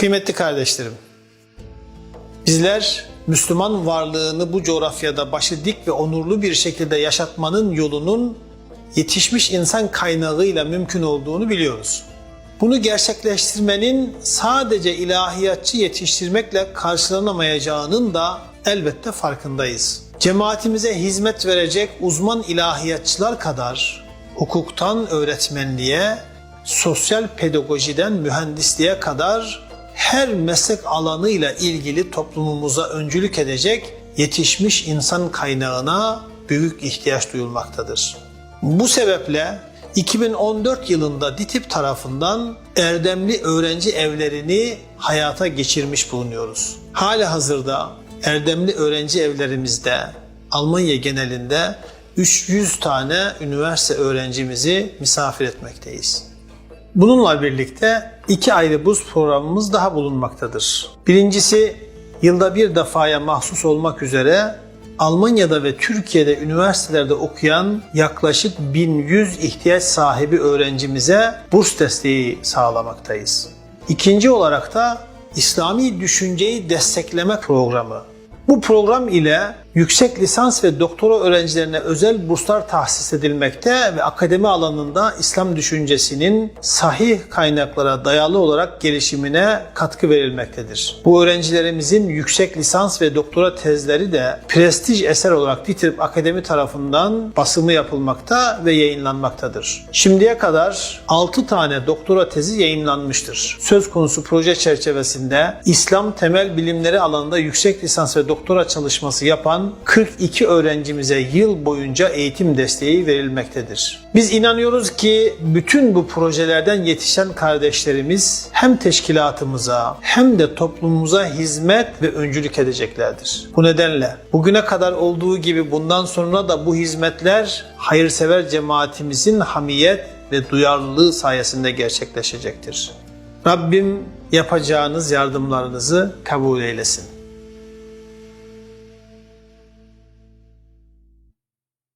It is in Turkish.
Kıymetli kardeşlerim, bizler Müslüman varlığını bu coğrafyada başı dik ve onurlu bir şekilde yaşatmanın yolunun yetişmiş insan kaynağıyla mümkün olduğunu biliyoruz. Bunu gerçekleştirmenin sadece ilahiyatçı yetiştirmekle karşılanamayacağının da elbette farkındayız. Cemaatimize hizmet verecek uzman ilahiyatçılar kadar hukuktan öğretmenliğe, sosyal pedagojiden mühendisliğe kadar her meslek alanıyla ilgili toplumumuza öncülük edecek yetişmiş insan kaynağına büyük ihtiyaç duyulmaktadır. Bu sebeple 2014 yılında DİTİB tarafından Erdemli Öğrenci Evlerini hayata geçirmiş bulunuyoruz. Hali hazırda Erdemli Öğrenci Evlerimizde Almanya genelinde 300 tane üniversite öğrencimizi misafir etmekteyiz. Bununla birlikte iki ayrı burs programımız daha bulunmaktadır. Birincisi yılda bir defaya mahsus olmak üzere Almanya'da ve Türkiye'de üniversitelerde okuyan yaklaşık 1100 ihtiyaç sahibi öğrencimize burs desteği sağlamaktayız. İkinci olarak da İslami düşünceyi destekleme programı. Bu program ile yüksek lisans ve doktora öğrencilerine özel burslar tahsis edilmekte ve akademi alanında İslam düşüncesinin sahih kaynaklara dayalı olarak gelişimine katkı verilmektedir. Bu öğrencilerimizin yüksek lisans ve doktora tezleri de prestij eser olarak DİTİB Akademi tarafından basımı yapılmakta ve yayınlanmaktadır. Şimdiye kadar 6 tane doktora tezi yayınlanmıştır. Söz konusu proje çerçevesinde İslam temel bilimleri alanında yüksek lisans ve doktora çalışması yapan 42 öğrencimize yıl boyunca eğitim desteği verilmektedir. Biz inanıyoruz ki bütün bu projelerden yetişen kardeşlerimiz hem teşkilatımıza hem de toplumumuza hizmet ve öncülük edeceklerdir. Bu nedenle bugüne kadar olduğu gibi bundan sonra da bu hizmetler hayırsever cemaatimizin hamiyet ve duyarlılığı sayesinde gerçekleşecektir. Rabbim yapacağınız yardımlarınızı kabul eylesin.